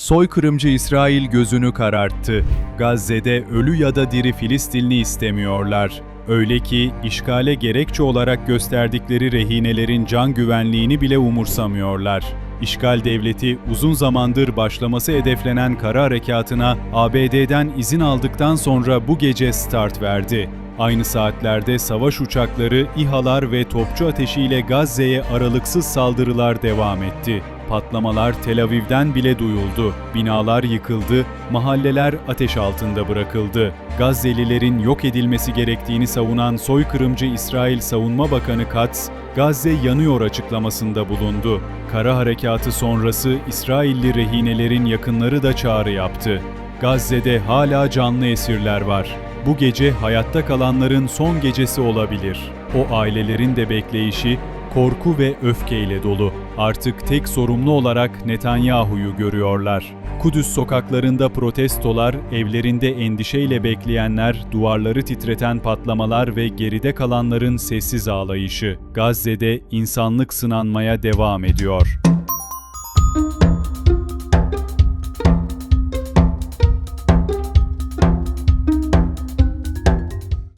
Soykırımcı İsrail gözünü kararttı. Gazze'de ölü ya da diri Filistinli istemiyorlar. Öyle ki işgale gerekçe olarak gösterdikleri rehinelerin can güvenliğini bile umursamıyorlar. İşgal devleti uzun zamandır başlaması hedeflenen kara harekatına ABD'den izin aldıktan sonra bu gece start verdi. Aynı saatlerde savaş uçakları, İHA'lar ve topçu ateşiyle Gazze'ye aralıksız saldırılar devam etti. Patlamalar Tel Aviv'den bile duyuldu. Binalar yıkıldı, mahalleler ateş altında bırakıldı. Gazze'lilerin yok edilmesi gerektiğini savunan soykırımcı İsrail Savunma Bakanı Katz, Gazze yanıyor açıklamasında bulundu. Kara harekatı sonrası İsrailli rehinelerin yakınları da çağrı yaptı. Gazze'de hala canlı esirler var. Bu gece hayatta kalanların son gecesi olabilir. O ailelerin de bekleyişi korku ve öfkeyle dolu. Artık tek sorumlu olarak Netanyahu'yu görüyorlar. Kudüs sokaklarında protestolar, evlerinde endişeyle bekleyenler, duvarları titreten patlamalar ve geride kalanların sessiz ağlayışı. Gazze'de insanlık sınanmaya devam ediyor.